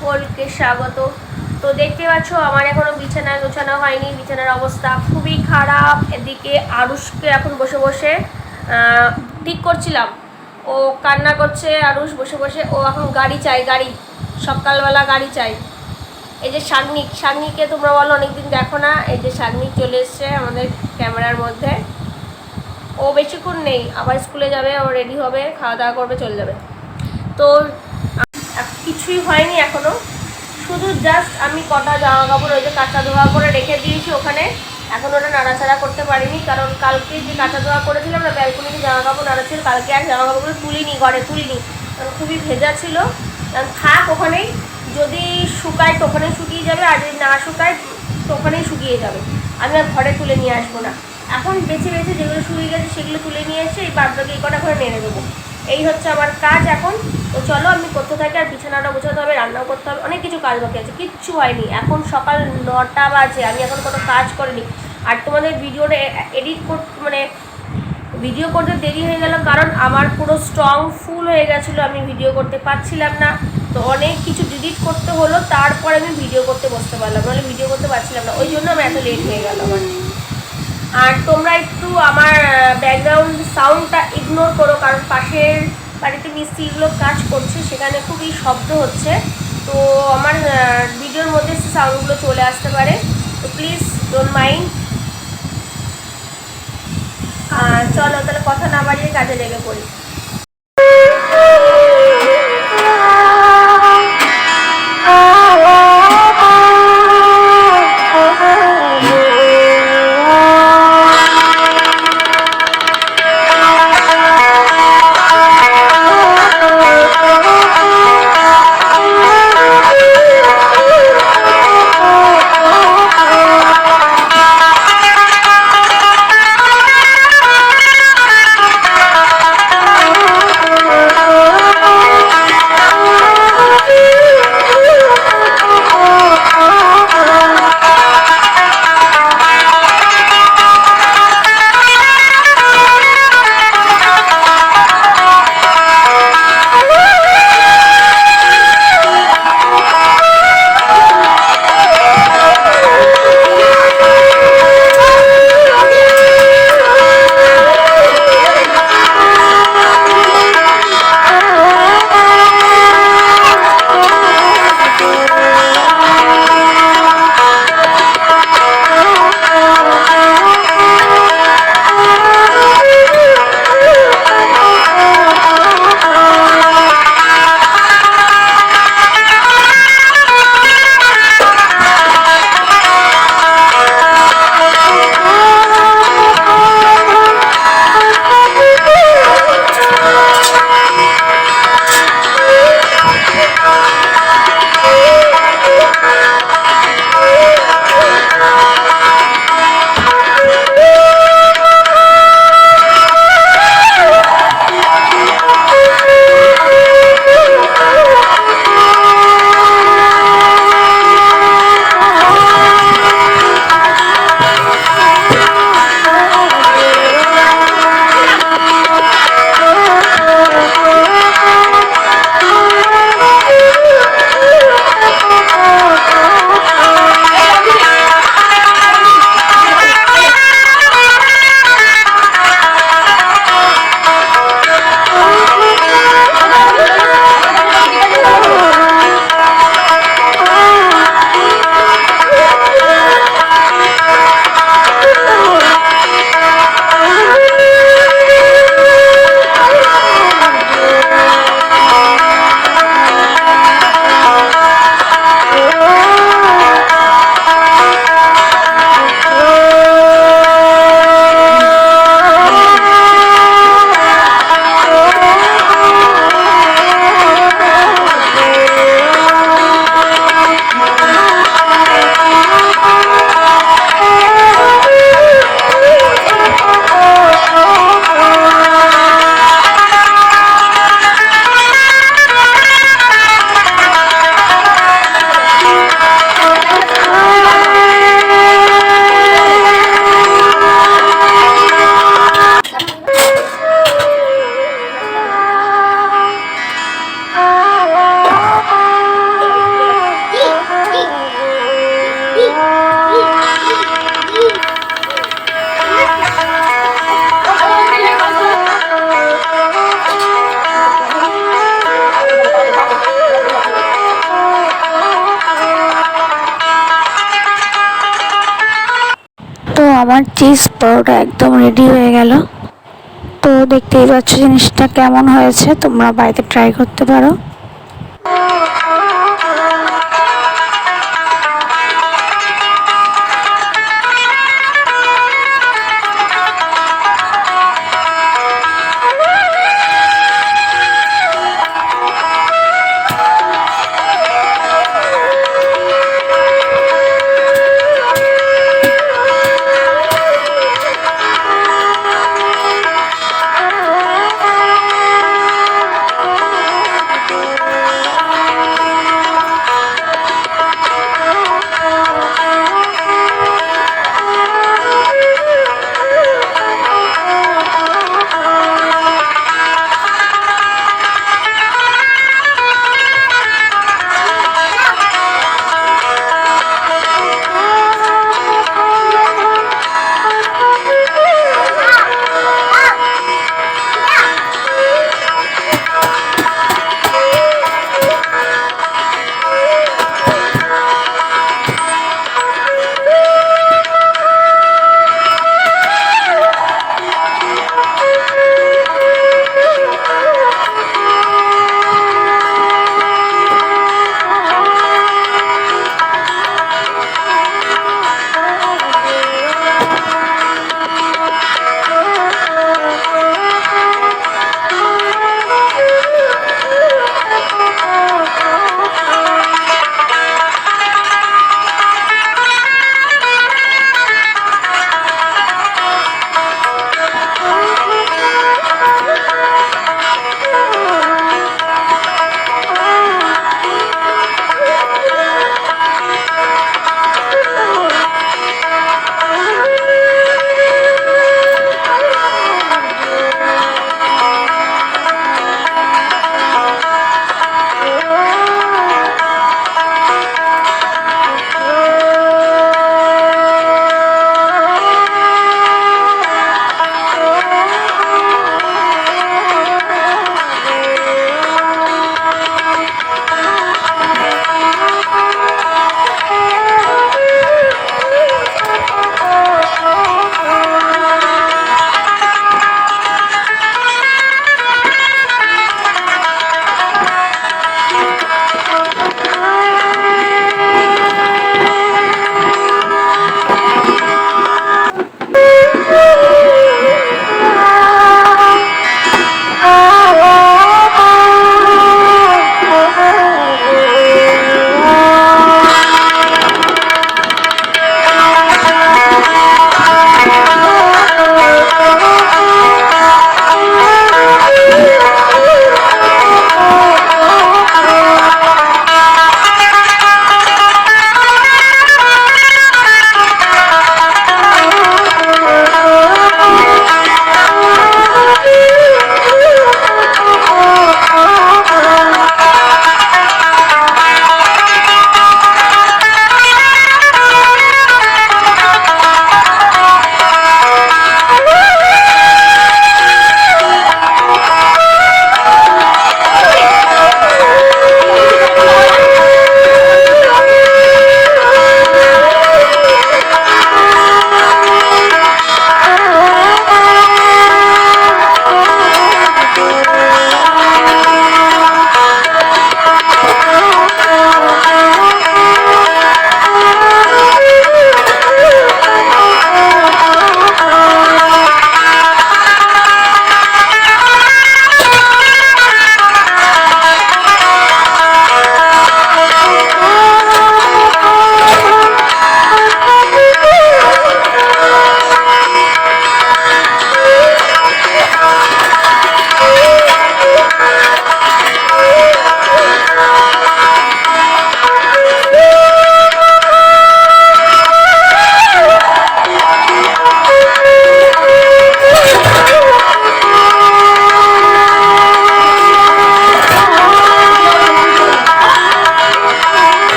সকলকে স্বাগত। তো দেখতে পাচ্ছ, আমার এখনও বিছানা গোছানো হয়নি, বিছানার অবস্থা খুবই খারাপ। এদিকে আরুষকে এখন বসে বসে ঠিক করছিলাম। ও কান্না করছে, আরুষ বসে বসে, ও এখন গাড়ি চাই গাড়ি। সকালবেলা গাড়ি চাই এই যে শাগনিক শাগনিককে তোমরা বলো, অনেকদিন দেখো না। এই যে শাগনিক চলে এসছে আমাদের ক্যামেরার মধ্যে। ও বেশিক্ষণ নেই, আবার স্কুলে যাবে, ও রেডি হবে খাওয়া দাওয়া করবে, চলে যাবে। তো কিছুই হয়নি এখনও। শুধু জাস্ট আমি কটা জামা কাপড় ওই যে কাঁচা ধোয়া করে রেখে দিয়েছি ওখানে। এখন ওটা নাড়াচাড়া করতে পারিনি, কারণ কালকে যে কাঁচা ধোয়া করেছিলাম না, ব্যালকনিতে জামা কাপড় নাড়াচ্ছিল কালকে আর জামা কাপড়গুলো তুলিনি, ঘরে তুলিনি। কারণ খুবই ভেজা ছিল। থাক ওখানেই, যদি শুকায় তো ওখানেই শুকিয়ে যাবে, আর যদি না শুকায় তো ওখানেই শুকিয়ে যাবে। আমি আর ঘরে তুলে নিয়ে আসব না। এখন বেছে বেছে যেগুলো শুকিয়ে গেছে সেগুলো তুলে নিয়ে এসে এই বাদ এই কটা ঘরে নেড়ে দেবো। এই হচ্ছে আমার কাজ এখন। তো চলো, আমি করতে থাকি আর বিছানাটা গোছাতে হবে, রান্নাও করতে হবে, অনেক কিছু কাজ বাকি আছে, কিচ্ছু হয়নি। এখন সকাল নটা বাজে, আমি এখন কোনো কাজ করিনি। আর তোমাদের ভিডিওটা এডিট কর মানে ভিডিও করতে দেরি হয়ে গেল, কারণ আমার পুরো স্ট্রং ফুল হয়ে গেছিল, আমি ভিডিও করতে পারছিলাম না। তো অনেক কিছু ডিলিট করতে হলো, তারপর আমি ভিডিও করতে বসতে পারলাম, নাহলে ভিডিও করতে পারছিলাম না। ওই জন্য আমার এত লেট হয়ে গেল আমার। আর তোমরা একটু আমার ব্যাকগ্রাউন্ড সাউন্ডটা ইগনোর করো, কারণ পাশের বাড়িতে মিস্ত্রিগুলো কাজ করছে, সেখানে খুবই শব্দ হচ্ছে। তো আমার ভিডিওর মধ্যে সাউন্ডগুলো চলে আসতে পারে। তো প্লিজ ডোন্ট মাইন্ড চলো তাহলে কথা না বাড়িয়ে কাজে লেগে পড়ি। আমার চিজ পরোটা একদম রেডি হয়ে গেল। তো দেখতেই পাচ্ছ জিনিসটা কেমন হয়েছে, তোমরা বাড়িতে ট্রাই করতে পারো।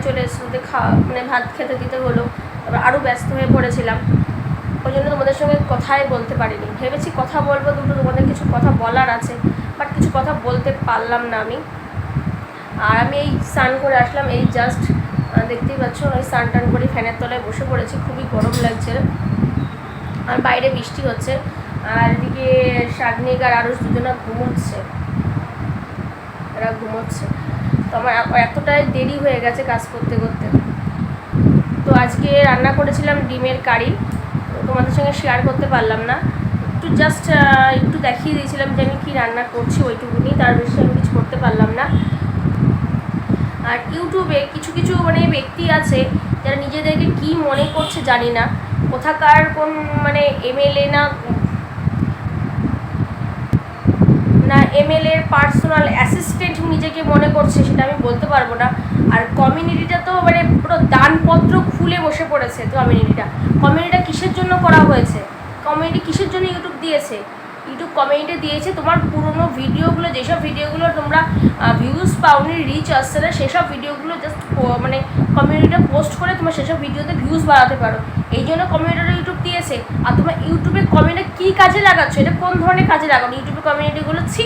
বাড়ি চলে এসেছিল তো খাওয়া মানে ভাত খেতে দিতে হলো। তারপর আরও ব্যস্ত হয়ে পড়েছিলাম। ওই জন্য তোমাদের সঙ্গে কথাই বলতে পারিনি। ভেবেছি কথা বলব দুটো তোমাদের কিছু কথা বলার আছে বাট কিছু কথা বলতে পারলাম না আমি। আর আমি এই স্নান করে আসলাম, এই জাস্ট দেখতেই পাচ্ছ, ওই স্নান টান করে ফ্যানের তলায় বসে পড়েছি, খুবই গরম লাগছে। আর বাইরে বৃষ্টি হচ্ছে, আর এদিকে শাগনিক আর আরও দুজনা ঘুমোচ্ছে। এরা ঘুমোচ্ছে। তো আমার এতটাই দেরি হয়ে গেছে কাজ করতে করতে। তো আজকে রান্না করেছিলাম ডিমের কারি। তোমাদের সঙ্গে শেয়ার করতে পারলাম না। একটু জাস্ট একটু দেখিয়ে দিয়েছিলাম যে আমি কী রান্না করছি ওইটুকুনি, তার বেশি আমি কিছু করতে পারলাম না। আর ইউটিউবে কিছু কিছু মানে ব্যক্তি আছে যারা নিজেদেরকে কি মনে করছে জানি না। কোথাকার কোন মানে এমএলএ না না এমএলএ পার্সোনাল অ্যাসিস্ট্যান্ট নিজেকে মনে করছে সেটা আমি বলতে পারব না। আর কমিউনিটিটা তো মানে পুরো দানপত্র খুলে বসে পড়েছে কমিউনিটিটা কমিউনিটিটা কিসের জন্য করা হয়েছে? কমিউনিটি কিসের জন্য ইউটিউব দিয়েছে? ইউটিউব কমিউনিটি দিয়েছে, তোমার পুরনো ভিডিওগুলো যেসব ভিডিওগুলো তোমরা ভিউজ পাওনি রিচ আসছে না, সেসব ভিডিওগুলো জাস্ট মানে কমিউনিটিটা পোস্ট করে তোমার সেসব ভিডিওতে ভিউজ বাড়াতে পারো। এই জন্য কমিউনিটিটা ইউটিউব দিয়েছে। আর তোমার ইউটিউবে কমিউনিটি কী কাজে লাগাচ্ছ? এটা কোন ধরনের কাজে লাগানো? ইউটিউবে কমিউনিটিগুলো ছি!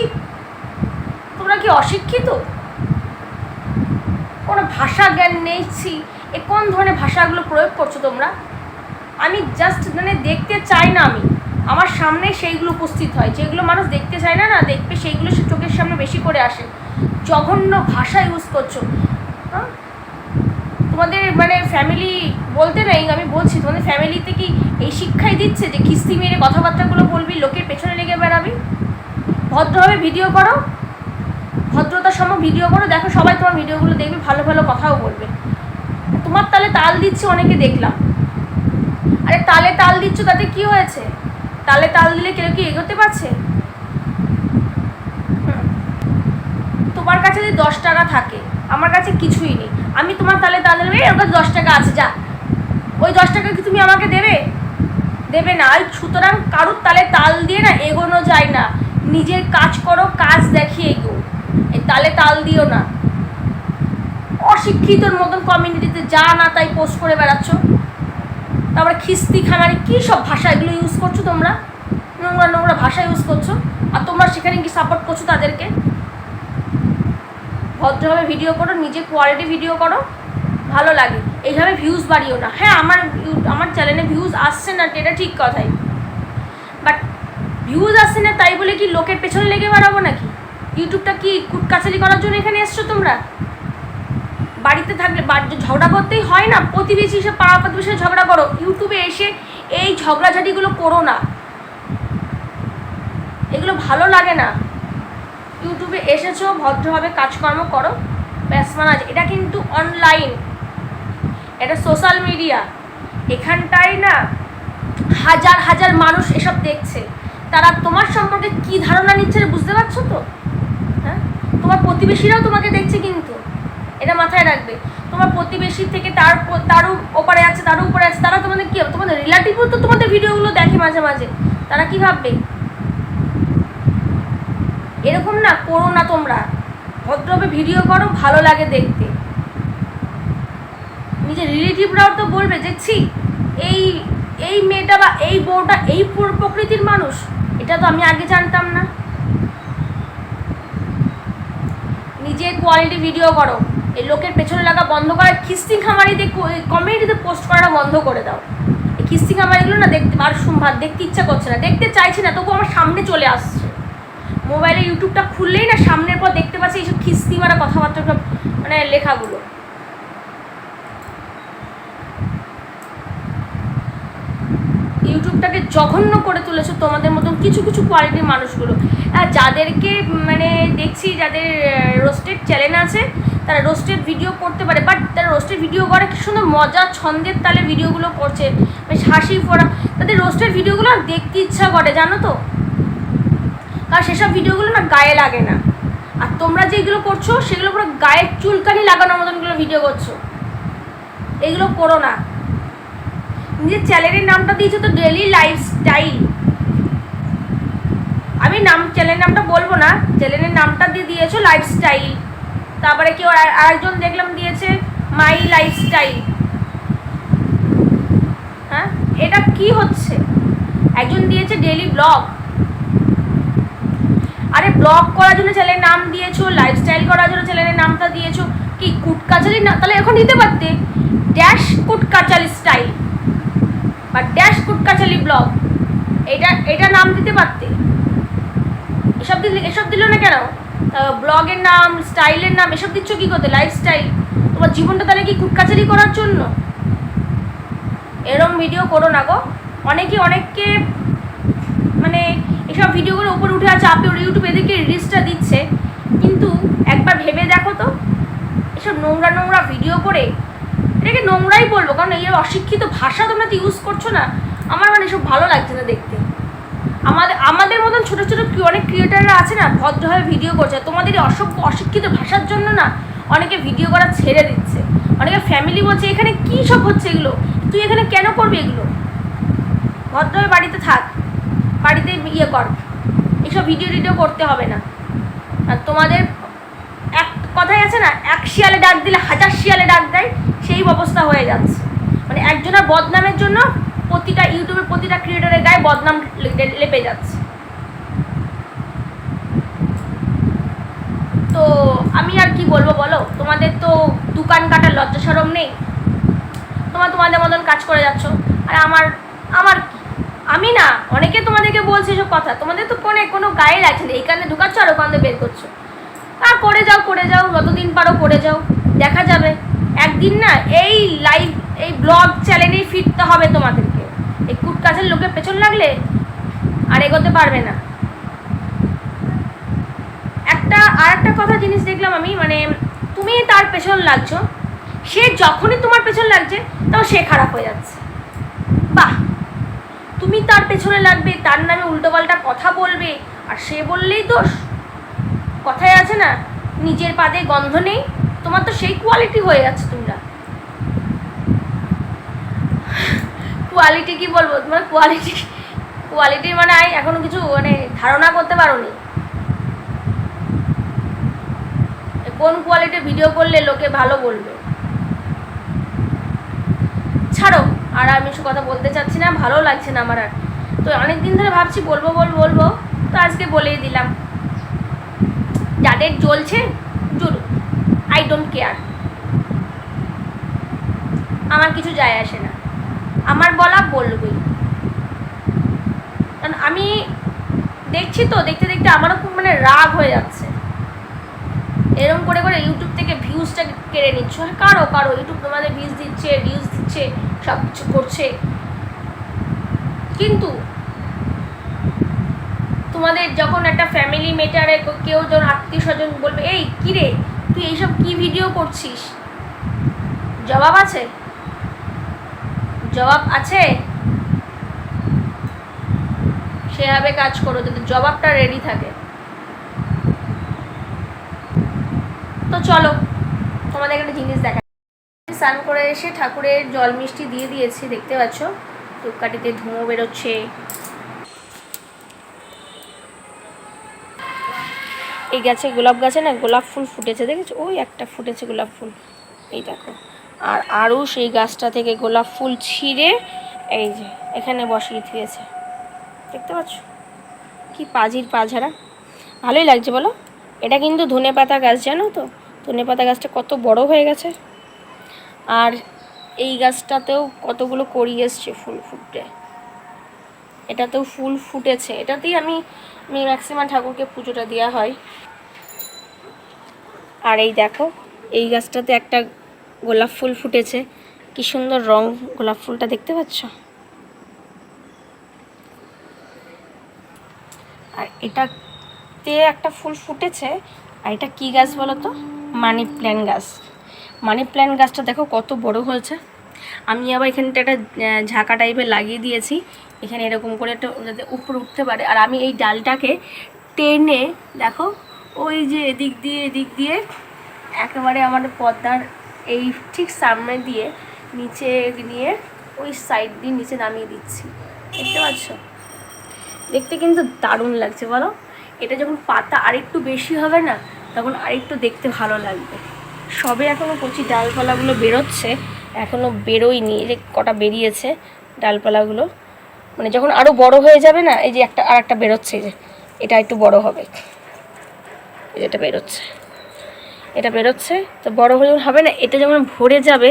তোমরা কি অশিক্ষিত? কোনো ভাষা জ্ঞান নেই, ছি! এ কোন ধরনের ভাষাগুলো প্রয়োগ করছ তোমরা? আমি জাস্ট মানে দেখতে চাই না আমি। আমার সামনে সেইগুলো উপস্থিত হয়, যেগুলো মানুষ দেখতে চায় না না দেখবে সেইগুলো সে চোখের সামনে বেশি করে আসে। জঘন্য ভাষা ইউজ করছ। তোমাদের মানে ফ্যামিলি বলতে নেই, আমি বলছি, তোমাদের ফ্যামিলিতে কি এই শিক্ষাই দিচ্ছে যে কিস্তি মেরে কথাবার্তাগুলো বলবি, লোকের পেছনে লেগে বেড়াবি? ভদ্রভাবে ভিডিও করো। ভদ্রতার সময় ভিডিও করো। দেখো সবাই তোমার ভিডিওগুলো দেখবে, ভালো ভালো কথাও বলবে। তোমার তালে তাল দিচ্ছে, অনেকে দেখলাম। আরে তালে তাল দিচ্ছ, তাতে কি হয়েছে? তালে তাল দিলে কেউ কি এগোতে পারছে। তোমার কাছে যদি দশ টাকা থাকে আমার কাছে কিছুই নেই। আমি তোমার তালে তাল দিলে "এই, ওর কাছে দশ টাকা আছে যা। ওই দশ টাকা কি তুমি আমাকে দেবে? দেবে না। ওই সুতরাং কারুর তালে তাল দিয়ে না এগোনো যায় না। নিজের কাজ করো কাজ দেখিয়ে এগো। এই তালে তাল দিও না। অশিক্ষিতর মতন কমিউনিটিতে যা না তাই পোস্ট করে বেড়াচ্ছ। তারপরে খিস্তি খামারি, কী সব ভাষা এগুলো ইউজ করছ তোমরা? নোংরা নোংরা ভাষা ইউজ করছ। আর তোমরা সেখানে কি সাপোর্ট করছ তাদেরকে? ভদ্রভাবে ভিডিও করো, নিজে কোয়ালিটি ভিডিও করো, ভালো লাগে। এইভাবে ভিউজ বাড়িও না। হ্যাঁ আমার আমার চ্যানেলে ভিউজ আসছে না, এটা ঠিক কথাই। বাট ভিউজ আসছে না, তাই বলে কি লোকের পেছনে লেগে বেড়াবো নাকি? ইউটিউবটা কি কুটকাচারি করার জন্য এখানে এসছো তোমরা? বাড়িতে থাকলে ঝগড়া করতেই হয় না, প্রতিবেশী হিসেবে পাড়া প্রতিবেশী ঝগড়া করো, ইউটিউবে এসে এই ঝগড়াঝাটিগুলো করো না। এগুলো ভালো লাগে না। ইউটিউবে এসেছ, ভদ্রভাবে কাজকর্ম করো, ব্যাস মানাজ এটা কিন্তু অনলাইন এটা সোশ্যাল মিডিয়া এখানটায় না হাজার হাজার মানুষ এসব দেখছে। তারা তোমার সম্পর্কে কি ধারণা নিচ্ছে বুঝতে পারছ তো? হ্যাঁ? তোমার প্রতিবেশীরাও তোমাকে দেখছে কিন্তু। এটা মাথায় রাখবে। তোমার প্রতিবেশী থেকে তার তারও ওপারে আছে, তারও উপরে আছে, তারা তোমাদের কি তোমাদের রিলেটিভও তো তোমাদের ভিডিওগুলো দেখে মাঝে মাঝে। তারা কি ভাববে? এরকম না, করো না তোমরা। ভদ্রভাবে ভিডিও করো, ভালো লাগে দেখতে। নিজের রিলেটিভরাও তো বলবে যে, ছি, এই এই মেয়েটা বা এই বউটা এই প্রকৃতির মানুষ। এটা তো আমি আগে জানতাম না। নিজে কোয়ালিটি ভিডিও করো। এই লোকের পেছনে লাগা বন্ধ করা খিস্তি খামারিতে কমেডিতে পোস্ট করাটা বন্ধ করে দাও। এই খিস্তি খামারিগুলো না দেখতে, আর সম্ভার দেখতে ইচ্ছা করছে না, দেখতে চাইছি না, তবু আমার সামনে চলে আসছে। মোবাইলে ইউটিউবটা খুললেই না সামনের পর দেখতে পাচ্ছি এইসব খিস্তি মারা কথাবার্তা সব মানে লেখাগুলো। ইউটিউবটাকে জঘন্য করে তুলেছো তোমাদের মতন কিছু কিছু কোয়ালিটির মানুষগুলো। আর যাদেরকে মানে দেখছি যাদের রোস্টেড চ্যানেল আছে তারা রোস্টেড ভিডিও করতে পারে বাট তারা রোস্টেড ভিডিও করে কি সুন্দর মজা, ছন্দের তালে ভিডিওগুলো করছে, বেশ হাসি ফোড়া। তাদের রোস্টেড ভিডিওগুলো দেখতে ইচ্ছা করে, জানো তো? কারণ সেসব ভিডিওগুলো না গায়ে লাগে না। আর তোমরা যেগুলো করছ, সেগুলো পুরো গায়ের চুলকানি লাগানোর মতনগুলো ভিডিও করছ। এগুলো করো না। নিজের চ্যানেলের নামটা দিয়েছ তো ডেলি লাইফস্টাইল আমি নাম চ্যানেলের নামটা বলব না চ্যানেলের নামটা দিয়ে দিয়েছ লাইফস্টাইল তারপরে কেউ আর- আরেকজন দেখলাম দিয়েছে মাই লাইফস্টাইল। হ্যাঁ? এটা কি হচ্ছে? একজন দিয়েছে ডেলি ব্লগ। আরে ব্লগ করার জন্য চ্যানেলের নাম দিয়েছ, লাইফস্টাইল করার জন্য চ্যানেলের নামটা দিয়েছ। কি কুটকাচালি? না, তাহলে এখন দিতে পারতে। Dash Kutkachali style. বা ড্যাশ কুটকাচালি ব্লগ। এটা এটা নাম দিতে পারতে। এসব দিলে এসব দিল না কেন? ব্লগের নাম স্টাইলের নাম, এসব দিচ্ছ কি করতে? লাইফস্টাইল তোমার জীবনটা তাহলে কি কুটকাচালি করার জন্য? এরম ভিডিও করো না গো। অনেকে অনেককে মানে এসব ভিডিওগুলো উপরে উঠে আছে, আপনি ইউটিউব এদিকে রিলসটা দিচ্ছে। কিন্তু একবার ভেবে দেখো তো, এসব নোংরা নোংরা ভিডিও করে, এটাকে নোংরাই বলব। কারণ এই অশিক্ষিত ভাষা তোমরা তো ইউজ করছ না। আমার মানে এসব ভালো লাগছে না দেখতে। আমাদের আমাদের মতন ছোটো ছোটো অনেক ক্রিয়েটাররা আছে না, ভদ্রভাবে ভিডিও করছে। তোমাদের অসভ্য, অশিক্ষিত ভাষার জন্য না অনেকে ভিডিও করা ছেড়ে দিচ্ছে। অনেকে ফ্যামিলি বলছে, এখানে কী সব হচ্ছে এগুলো? তুই এখানে কেন করবি এগুলো? ভদ্রভাবে বাড়িতে থাক। বাড়িতে ইয়ে কর। এসব ভিডিও টিডিও করতে হবে না। আর তোমাদের এক কথাই আছে না, এক শিয়ালে ডাক দিলে হাজার শিয়ালে ডাক দেয়, সেই অবস্থা হয়ে যাচ্ছে। মানে একজনের বদনামের জন্য প্রতিটা ইউটিউবের প্রতিটা ক্রিয়েটারের গায়ে বদনাম লেপে যাচ্ছে। তো আমি আর কি বলব বলো? তোমাদের তো দোকান কাটার লজ্জা সরম নেই? তোমার তোমাদের মতন কাজ করে যাচ্ছ। আর আমার আমার কি? আমি না, অনেকে তোমাদেরকে বলছে এসব কথা। তোমাদের তো কোনো কোনো গায়ে লাগছে না। এইখানে ঢুকাচ্ছ আর ওখানে বের করছ। আর করে যাও করে যাও, যতদিন পারো করে যাও। দেখা যাবে। একদিন না, এই লাইভ এই ব্লগ চ্যানেলেই ফিরতে হবে তোমাদেরকে এই কুট কাছের লোকের পেছন লাগলে আর এগোতে পারবে না। একটা আর একটা কথা জিনিস দেখলাম আমি মানে তুমি তার পেছন লাগছো, সে যখনই তোমার পেছন লাগছে তখন সে খারাপ হয়ে যাচ্ছে। বাহ! তুমি তার পেছনে লাগবে, তার নামে উল্টোপাল্টা কথা বলবে, আর সে বললেই দোষ। কথায় আছে না, নিজের পাদে গন্ধ নেই, তোমার তো সেই কোয়ালিটি হয়ে যাচ্ছে তোমরা কোয়ালিটি কি বলব? তোমার কোয়ালিটি কোয়ালিটি মানে আই এখনও কিছু মানে ধারণা করতে পারোনি। কোন কোয়ালিটির ভিডিও করলে লোকে ভালো বলবে। ছাড়ো, আর আমি সে কথা বলতে চাচ্ছি না, ভালো লাগছে না আমার আর। তো অনেক দিন ধরে ভাবছি বলব বলব বলব, তো আজকে বলেই দিলাম। যাদের জ্বলছে, জুড়ুক। আই ডোন্ট কেয়ার আমার কিছু যায় আসে না। আমার বলা বলবই। কারণ আমি দেখছি তো দেখতে দেখতে আমারও খুব মানে রাগ হয়ে যাচ্ছে। এরকম করে করে ইউটিউব থেকে ভিউজটা কেড়ে নিচ্ছ। হ্যাঁ, কারও কারও। ইউটিউব তোমাদের ভিউজ দিচ্ছে ভিউজ দিচ্ছে সব কিছু করছে। কিন্তু তোমাদের যখন একটা ফ্যামিলি মেটারে কেউ যখন আত্মীয় স্বজন বলবে এই কিরে তুই এইসব কি ভিডিও করছিস? জবাব আছে? জবাব আছে? সেভাবে কাজ করো যাতে জবাবটা রেডি থাকে। তো চলো, তোমাদের একটা জিনিস দেখা। স্নান করে এসে ঠাকুরের জল মিষ্টি দিয়ে দিয়েছি, দেখতে পাচ্ছ? ধূপকাঠিতে ধুঁয়ো বেরোচ্ছে। এই গাছে গোলাপ গাছে না গোলাপ ফুল ফুটেছে, দেখেছ? ওই একটা ফুটেছে গোলাপ ফুল। এই দেখো। আর আরও সেই গাছটা থেকে গোলাপ ফুল ছিঁড়ে এই যে এখানে বসিয়ে দিয়েছে। দেখতে পাচ্ছ? কি পাজির পাঝারা। ভালোই লাগছে বলো। এটা কিন্তু ধনে পাতা গাছ, জানো তো? ধনে পাতা গাছটা কত বড় হয়ে গেছে। আর এই গাছটাতেও কতগুলো করি এসছে ফুল ফুটে এটাতেও ফুল ফুটেছে। এটাতেই আমি ম্যাক্সিমাম ঠাকুরকে পুজোটা দেওয়া হয়। আর এই দেখো, এই গাছটাতে একটা গোলাপ ফুল ফুটেছে। কি সুন্দর রং গোলাপ ফুলটা দেখতে পাচ্ছ? আর এটাতে একটা ফুল ফুটেছে। আর এটা কি গাছ বলো তো মানি প্ল্যান্ট গাছ। মানি প্ল্যান্ট গাছটা দেখো কত বড় হয়েছে। আমি আবার এখানটা একটা ঝাঁকা টাইপের লাগিয়ে দিয়েছি। এখানে এরকম করে একটা যাতে উপরে উঠতে পারে। আর আমি এই ডালটাকে টেনে, দেখো, ওই যে এদিক দিয়ে এদিক দিয়ে, একেবারে আমাদের পর্দার এই ঠিক সামনে দিয়ে নিচে নিয়ে ওই সাইড দিয়ে নিচে নামিয়ে দিচ্ছি। দেখতে পাচ্ছ? দেখতে কিন্তু দারুণ লাগছে, বলো? এটা যখন পাতা আরেকটু বেশি হবে না, তখন আরেকটু দেখতে ভালো লাগবে। সবে এখনও কচি ডালপালাগুলো বেরোচ্ছে এখনও বেরোয়নি। যে কটা বেরিয়েছে ডালপালাগুলো মানে যখন আরও বড় হয়ে যাবে না, এই যে একটা আর একটা বেরোচ্ছে যে, এটা একটু বড় হবে। এটা বেরোচ্ছে। এটা বেরোচ্ছে। তো বড় হলে হবে না, এটা যেমন ভরে যাবে,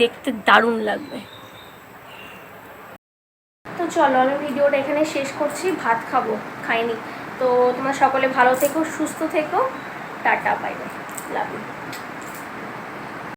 দেখতে দারুণ লাগবে। তো চলো, আমি ভিডিওটা এখানে শেষ করছি, ভাত খাব, খাইনি। তো তোমরা সকলে ভালো থেকো, সুস্থ থেকো, টাটা বাই লাভ ইউ